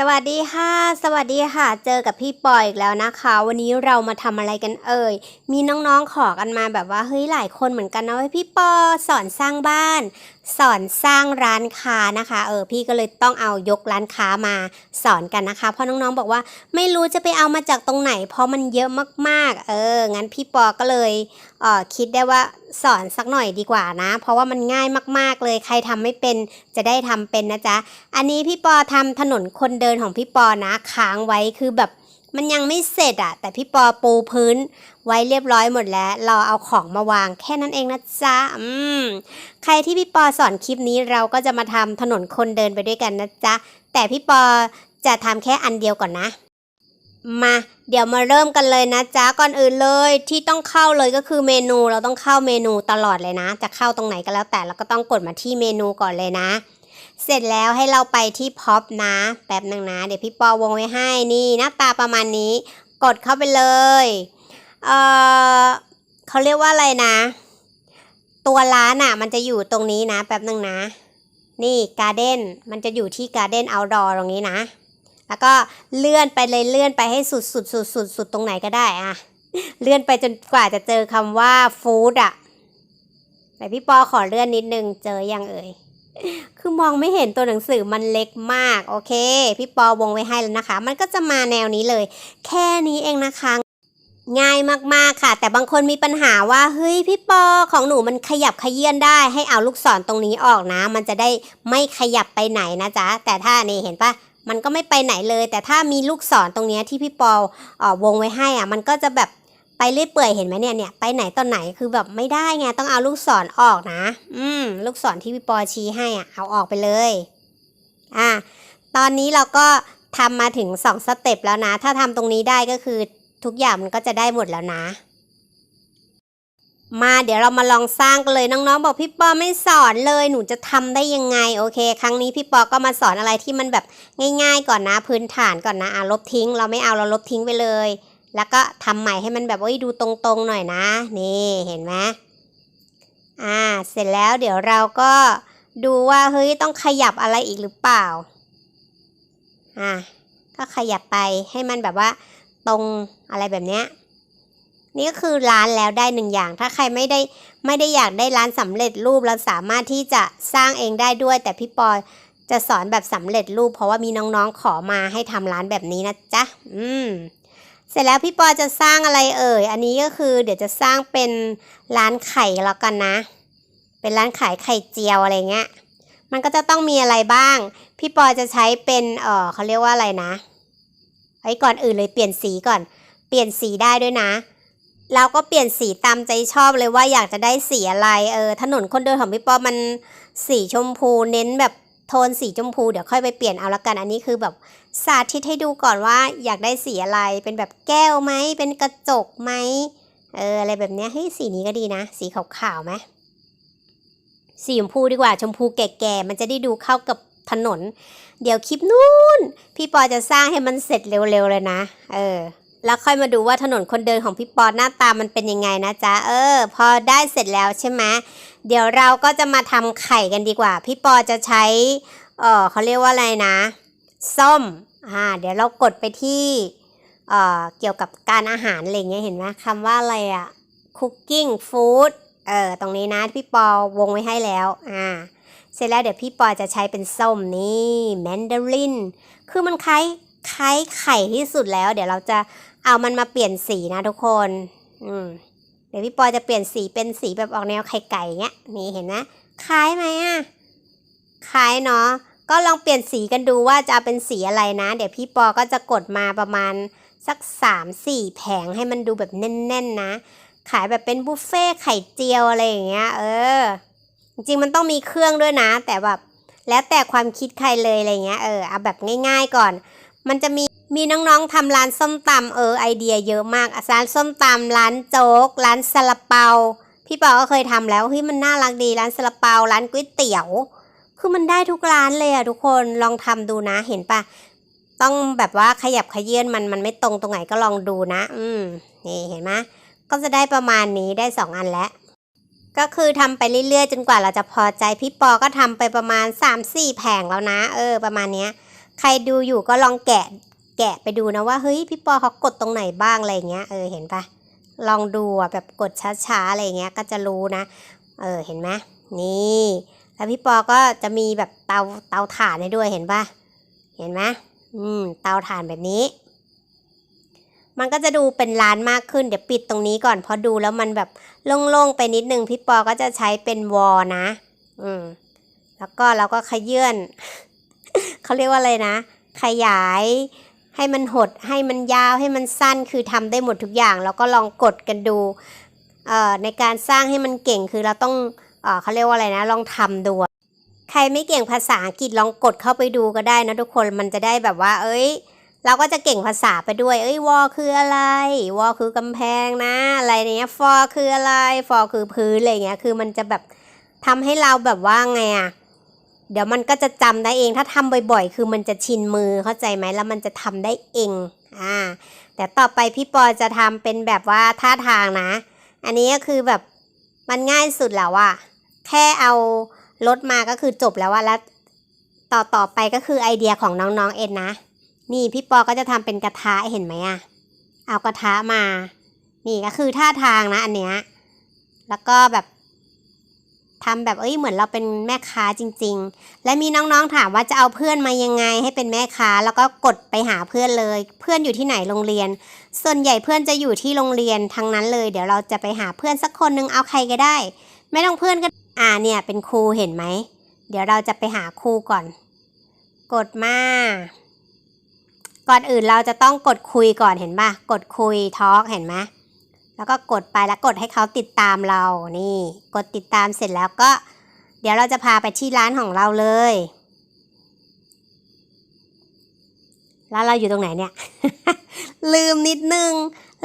สวัสดีค่ะ สวัสดีค่ะ เจอกับพี่ปอยอีกแล้วนะคะ วันนี้เรามาทำอะไรกันเอ่ย มีน้องๆขอกันมาแบบว่าเฮ้ยหลายคนเหมือนกันนะว่าพี่ปอสอนสร้างบ้าน สอนสร้างร้านค้านะคะเออพี่ก็เลยต้องเอายกร้านค้ามาสอนกันนะคะ เพราะน้องๆบอกว่าไม่รู้จะไปเอามาจากตรงไหน เพราะมันเยอะมากๆ เอองั้นพี่ปอก็เลยเออคิดได้ว่าสอนสักหน่อยดีกว่านะ เพราะว่ามันง่ายมากๆเลยใครทำไม่เป็นจะได้ทำเป็นนะจ๊ะอันนี้พี่ปอทำถนนคนเดินของพี่ปอนะค้างไว้คือแบบมันยังไม่เสร็จอะแต่พี่ปอปูพื้นไว้เรียบร้อยหมดแล้ว เราเอาของมาวางแค่นั้นเองนะจ๊ะอืม ใครที่พี่ปอสอนคลิปนี้เราก็จะมาทำถนนคนเดินไปด้วยกันนะจ๊ะ แต่พี่ปอจะทำแค่อันเดียวก่อนนะ มาเดี๋ยวมาเริ่มกันเลยนะจ๊ะ ก่อนอื่นเลยที่ต้องเข้าเลยก็คือเมนูเราต้องเข้าเมนูตลอดเลยนะ จะเข้าตรงไหนก็แล้วแต่เราก็ต้องกดมาที่เมนูก่อนเลยนะ เสร็จแล้วให้เราไปที่พ็อปนะแป๊บหนึ่งนะ เดี๋ยวพี่ปอวงไว้ให้นี่หน้าตาประมาณนี้ กดเข้าไปเลย เออเขาเรียกว่าอะไรนะ ตัวร้านอะ มันจะอยู่ตรงนี้นะแป๊บหนึ่งนะ นี่การ์เด้นมันจะอยู่ที่การ์เด้นเอาดอร์ตรงนี้นะ แล้วก็เลื่อนไปเลยเลื่อนไปให้สุดสุดสุดสุดสุดตรงไหนก็ได้อะเลื่อนไปจนกว่าจะเจอคำว่าฟู้ดอะแต่พี่ปอขอเลื่อนนิดนึงเจอยังเอ่ยคือมองไม่เห็นตัวหนังสือมันเล็กมาก โอเค พี่ปอวงไว้ให้แล้วนะคะ มันก็จะมาแนวนี้เลย แค่นี้เองนะคะ ง่ายมากๆค่ะ แต่บางคนมีปัญหาว่าเฮ้ยพี่ปอของหนูมันขยับขยื่นได้ ให้เอาลูกศรตรงนี้ออกนะ มันจะได้ไม่ขยับไปไหนนะจ๊ะแต่ถ้านี่เห็นปะมันก็ไม่ไปไหนเลย แต่ถ้ามีลูกศรตรงเนี้ยที่พี่ปอออวงไว้ให้อะ มันก็จะแบบไปเรื่อยเปื่อยเห็นไหมเนี่ยเนี่ยไปไหนตอนไหนคือแบบไม่ได้ไงต้องเอาลูกศรออกนะ อืมลูกศรที่พี่ปอชี้ให้อะเอาออกไปเลยอะตอนนี้เราก็ทำมาถึงสองสเต็ปแล้วนะ ถ้าทำตรงนี้ได้ก็คือ ทุกอย่างมันก็จะได้หมดแล้วนะ มาเดี๋ยวเรามาลองสร้างกันเลยน้องๆ บอกพี่ปอไม่สอนเลยหนูจะทำได้ยังไงโอเค ครั้งนี้พี่ปอก็มาสอนอะไรที่มันแบบง่าย ๆ ก่อนนะ พื้นฐานก่อนนะอะลบทิ้ง เราไม่เอาเราลบทิ้งไปเลย แล้วก็ทำใหม่ให้มันแบบว่าดูตรงๆหน่อยนะ นี่เห็นไหมอ่าเสร็จแล้วเดี๋ยวเราก็ดูว่าเฮ้ยต้องขยับอะไรอีกหรือเปล่าอ่าก็ขยับไปให้มันแบบว่า ตรงอะไรแบบเนี้ยนี่ก็คือร้านแล้วได้หนึ่งอย่าง ถ้าใครไม่ได้ไม่ได้อยากได้ร้านสำเร็จรูปเราสามารถที่จะสร้างเองได้ด้วย แต่พี่ปอจะสอนแบบสำเร็จรูป เพราะว่ามีน้องๆขอมาให้ทำร้านแบบนี้นะจ๊ะอืมเสร็จแล้วพี่ปอจะสร้างอะไรเอ่ย อันนี้ก็คือเดี๋ยวจะสร้างเป็นร้านไข่แล้วกันนะ เป็นร้านขายไข่เจียวอะไรเงี้ย มันก็จะต้องมีอะไรบ้าง พี่ปอจะใช้เป็น เออเขาเรียกว่าอะไรนะ ไอ้ยก่อนอื่นเลยเปลี่ยนสีก่อน เปลี่ยนสีได้ด้วยนะเราก็เปลี่ยนสีตามใจชอบเลยว่าอยากจะได้สีอะไร เออ ถนนคนเดินของพี่ปอมันสีชมพูเน้นแบบโทนสีชมพูเดี๋ยวค่อยไปเปลี่ยนเอาละกัน อันนี้คือแบบสาธิตให้ดูก่อนว่าอยากได้สีอะไร เป็นแบบแก้วไหม เป็นกระจกไหม เออ อะไรแบบเนี้ย เฮ้ย สีนี้ก็ดีนะ สีขาวๆไหม สีชมพูดีกว่า ชมพูแก่ๆ มันจะได้ดูเข้ากับ ถนน เดี๋ยวคลิปนู้น พี่ปอจะสร้างให้มันเสร็จเร็วๆเลยนะ เออ แล้วค่อยมาดูว่าถนนคนเดินของพี่ปอหน้าตามันเป็นยังไงนะจ๊ะ เออ พอได้เสร็จแล้วใช่ไหมเดี๋ยวเราก็จะมาทำไข่กันดีกว่า พี่ปอจะใช้ เออเขาเรียกว่าอะไรนะ ส้ม อ่า เดี๋ยวเรากดไปที่ เอ่อ เกี่ยวกับการอาหารอะไรเงี้ยเห็นไหมคำว่าอะไรอะ cooking food เออ ตรงนี้นะพี่ปอวงไว้ให้แล้ว อ่า เสร็จแล้วเดี๋ยวพี่ปอจะใช้เป็นส้มนี่แมนดาริน คือมันคล้ายคล้ายไข่ที่สุดแล้ว เดี๋ยวเราจะเอามันมาเปลี่ยนสีนะทุกคน อืมเดี๋ยวพี่ปอจะเปลี่ยนสีเป็นสีแบบออกแนวไข่ไก่เงี้ย นี่เห็นไหมคล้ายไหมอะคล้ายเนาะ ก็ลองเปลี่ยนสีกันดูว่าจะเอาเป็นสีอะไรนะ เดี๋ยวพี่ปอก็จะกดมาประมาณสักสามสี่แผงให้มันดูแบบแน่นๆนะ ขายแบบเป็นบุฟเฟ่ไข่เจียวอะไรอย่างเงี้ย เออ จริงมันต้องมีเครื่องด้วยนะ แต่แบบแล้วแต่ความคิดใครเลยอะไรเงี้ยเออเอาแบบง่าย ๆก่อน มันจะมีมีน้องๆทำร้านส้มตำเออไอเดียเยอะมากร้านส้มตำร้านโจ๊ก ร้านซาลาเปา พี่ปอก็เคยทำแล้วเฮ้ยมันน่ารักดีร้านซาลาเปา ร้านก๋วยเตี๋ยว คือมันได้ทุกร้านเลยอะทุกคนลองทำดูนะเห็นปะต้องแบบว่าขยับขยื่นมันมันไม่ตรงตรงไหนก็ลองดูนะ อืมนี่เห็นไหมก็จะได้ประมาณนี้ได้สองอันแล้ว ก็คือทำไปเรื่อยๆ จนกว่าเราจะพอใจพี่ปอก็ทำไปประมาณ 3-4 แผงแล้วนะ เออ ประมาณเนี้ย ใครดูอยู่ก็ลองแกะแกะไปดูนะว่าเฮ้ยพี่ปอเขากดตรงไหนบ้างอะไรเงี้ยเออเห็นปะลองดูอะแบบกดช้าๆอะไรเงี้ยก็จะรู้นะ เออเห็นไหมนี่แล้วพี่ปอก็จะมีแบบเตาเตาถ่านให้ด้วยเห็นปะเห็นไหมอืมเตาถ่านแบบนี้ มันก็จะดูเป็นร้านมากขึ้น เดี๋ยวปิดตรงนี้ก่อนเพราะดูแล้วมันแบบโล่งๆไปนิดนึงพี่ปอก็จะใช้เป็นวอลนะ อืม แล้วก็เราก็ขยื่นเขาเรียกว่าอะไรนะ ขยายให้มันหดให้มันยาวให้มันสั้นคือทำได้หมดทุกอย่าง แล้วก็ลองกดกันดูเอ่อในการสร้างให้มันเก่งคือเราต้องเอ่อเขาเรียกว่าอะไรนะ ลองทำดูใครไม่เก่งภาษาอังกฤษลองกดเข้าไปดูก็ได้นะทุกคนมันจะได้แบบว่า เอ้ย เราก็จะเก่งภาษาไปด้วย เอ้ยวอคืออะไร วอคือกำแพงนะ อะไรเนี้ย ฟอคืออะไร ฟอคือพื้นอะไรเงี้ย คือมันจะแบบทำให้เราแบบว่าไงอะเดี๋ยวมันก็จะจำได้เอง ถ้าทำบ่อยๆ คือมันจะชินมือ เข้าใจไหมแล้วมันจะทำได้เอง อ่า แต่ต่อไปพี่ปอจะทำเป็นแบบว่าท่าทางนะ อันนี้ก็คือแบบมันง่ายสุดแล้วอะแค่เอารถมาก็คือจบแล้วอะแล้วต่อต่อไปก็คือไอเดียของน้องๆเอ็นนะ นี่พี่ปอก็จะทำเป็นกระทะเห็นไหมอะเอากระทะมา นี่ก็คือท่าทางนะอันเนี้ย แล้วก็แบบทำแบบเอ้ยเหมือนเราเป็นแม่ค้าจริง ๆ และมีน้องๆถามว่าจะเอาเพื่อนมายังไงให้เป็นแม่ค้า แล้วก็กดไปหาเพื่อนเลย เพื่อนอยู่ที่ไหนโรงเรียน ส่วนใหญ่เพื่อนจะอยู่ที่โรงเรียนทั้งนั้นเลย เดี๋ยวเราจะไปหาเพื่อนสักคนนึงเอาใครก็ได้ ไม่ต้องเพื่อนก็อ่าเนี่ยเป็นครูเห็นไหม เดี๋ยวเราจะไปหาครูก่อน กดมา ก่อนอื่นเราจะต้องกดคุยก่อนเห็นปะกดคุยทอล์กเห็นไหมแล้วก็กดไปแล้วกดให้เขาติดตามเรานี่ กดติดตามเสร็จแล้วก็ เดี๋ยวเราจะพาไปที่ร้านของเราเลยร้านเราอยู่ตรงไหนเนี่ย ลืมนิดนึง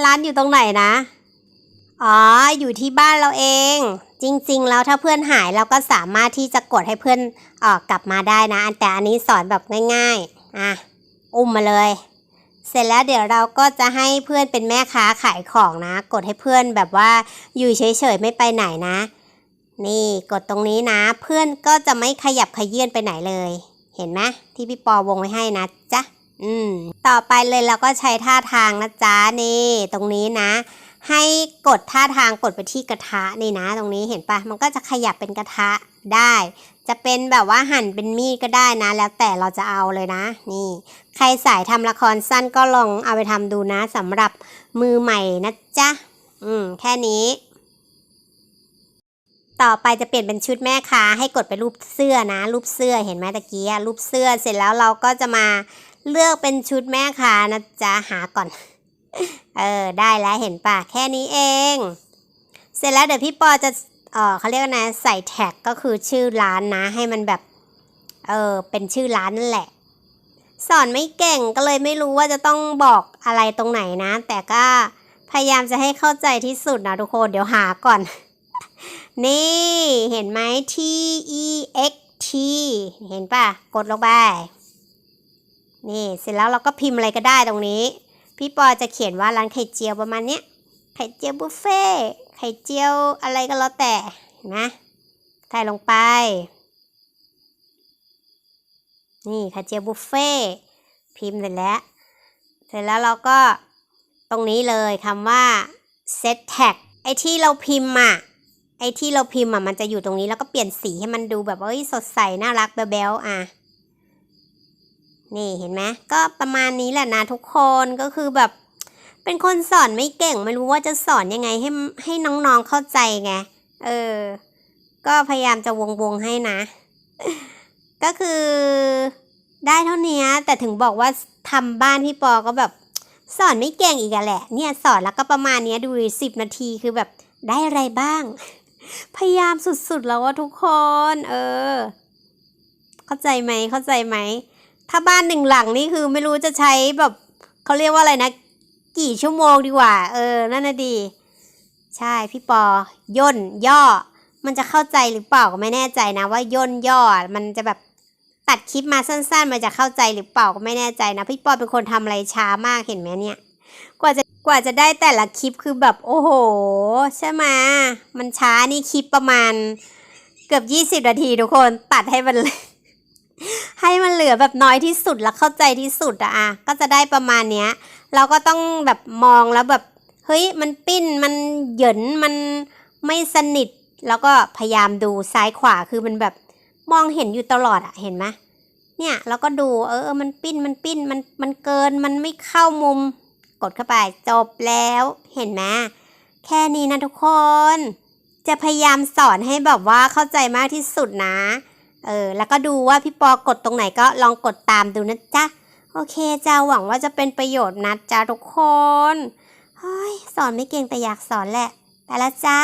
ร้านอยู่ตรงไหนนะ อ๋อ อยู่ที่บ้านเราเอง จริง ๆ แล้วถ้าเพื่อนหายเราก็สามารถที่จะกดให้เพื่อนออกกลับมาได้นะแต่อันนี้สอนแบบง่าย ๆ อะ อุ้มมาเลย เสร็จแล้วเดี๋ยวเราก็จะให้เพื่อนเป็นแม่ค้าขายของนะ กดให้เพื่อนแบบว่าอยู่เฉยๆไม่ไปไหนนะ นี่กดตรงนี้นะ เพื่อนก็จะไม่ขยับขยื่นไปไหนเลย เห็นไหมที่พี่ปอวงไว้ให้นะจ๊ะอืมต่อไปเลยเราก็ใช้ท่าทางนะจ๊ะนี่ตรงนี้นะ ให้กดท่าทางกดไปที่กระทะนี่นะ ตรงนี้เห็นปะมันก็จะขยับเป็นกระทะ ได้ จะเป็นแบบว่าหั่นเป็นมีดก็ได้นะ แล้วแต่เราจะเอาเลยนะ นี่ ใครสายทำละครสั้นก็ลองเอาไปทำดูนะสำหรับมือใหม่นะจ๊ะ อืม แค่นี้ ต่อไปจะเปลี่ยนเป็นชุดแม่ค้าให้กดไปรูปเสื้อนะ รูปเสื้อเห็นไหมตะกี้รูปเสื้อเสร็จแล้วเราก็จะมาเลือกเป็นชุดแม่ค้านะจ๊ะหาก่อน เออ ได้แล้วเห็นปะแค่นี้เอง เสร็จแล้วเดี๋ยวพี่ปอจะ เออเขาเรียกนะใส่แท็กก็คือชื่อร้านนะให้มันแบบเออเป็นชื่อร้านนั่นแหละ สอนไม่เก่งก็เลยไม่รู้ว่าจะต้องบอกอะไรตรงไหนนะ แต่ก็พยายามจะให้เข้าใจที่สุดนะทุกคนเดี๋ยวหาก่อน นี่เห็นไหม T E X T เห็นปะกดลงไป นี่เสร็จแล้วเราก็พิมพ์อะไรก็ได้ตรงนี้ พี่ปอจะเขียนว่าร้านไข่เจียวประมาณเนี้ยไข่เจียวบุฟเฟ่ ไข่เจียวอะไรก็แล้วแต่นไหมใส่ลงไป นี่ไข่เจียวบุฟเฟ่พิมพ์เสร็จแล้ว เสร็จแล้วเราก็ตรงนี้เลยคำว่า set tag ไอ้ที่เราพิมพ์อะไอ้ที่เราพิมพ์อะมันจะอยู่ตรงนี้แล้วก็เปลี่ยนสีให้มันดูแบบเอ้ยสดใสน่ารักแบ๊วๆอะนี่เห็นไหมก็ประมาณนี้แหละนะทุกคนก็คือแบบ เป็นคนสอนไม่เก่ง ไม่รู้ว่าจะสอนยังไงให้ให้น้องๆเข้าใจไง เออ ก็พยายามจะวงวงให้นะ ก็คือได้เท่านี้แต่ถึงบอกว่าทำบ้านพี่ปอก็แบบสอนไม่เก่งอีกแหละ เนี่ยสอนแล้วก็ประมาณเนี้ยดูสิบนาทีคือแบบได้อะไรบ้าง พยายามสุดๆแล้วว่าทุกคน เออ เข้าใจไหมเข้าใจไหมถ้าบ้านหนึ่งหลังนี่คือไม่รู้จะใช้แบบเขาเรียกว่าอะไรนะ กี่ชั่วโมงดีกว่า เออ นั่นน่ะดี ใช่พี่ปอย่นย่อ มันจะเข้าใจหรือเปล่าก็ไม่แน่ใจนะว่าย่นย่อ มันจะแบบตัดคลิปมาสั้น ๆ มันจะเข้าใจหรือเปล่าก็ไม่แน่ใจนะ พี่ปอเป็นคนทำอะไรช้ามากเห็นไหมเนี่ย กว่าจะกว่าจะได้แต่ละคลิปคือแบบโอ้โห ใช่ไหมมันช้านี่คลิปประมาณ เกือบยี่สิบนาทีทุกคนตัดให้มันเลย ให้มันเหลือแบบน้อยที่สุดแล้วเข้าใจที่สุดอะอะก็จะได้ประมาณเนี้ย เราก็ต้องแบบมองแล้วแบบ เฮ้ยมันปิ้นมันเหยินมันไม่สนิท แล้วก็พยายามดูซ้ายขวาคือมันแบบมองเห็นอยู่ตลอดอะเห็นไหมเนี่ยเราก็ดูเออมันปิ้นมันปิ้นมันมันเกินมันไม่เข้ามุม กดเข้าไปจบแล้วเห็นไหมแค่นี้นะทุกคน จะพยายามสอนให้แบบว่าเข้าใจมากที่สุดนะ เออ แล้วก็ดูว่าพี่ปอกดตรงไหนก็ลองกดตามดูนะจ๊ะ โอเคจ้าหวังว่าจะเป็นประโยชน์นะจ้าทุกคน เฮ้ย สอนไม่เก่งแต่อยากสอนแหละ ไปละจ้า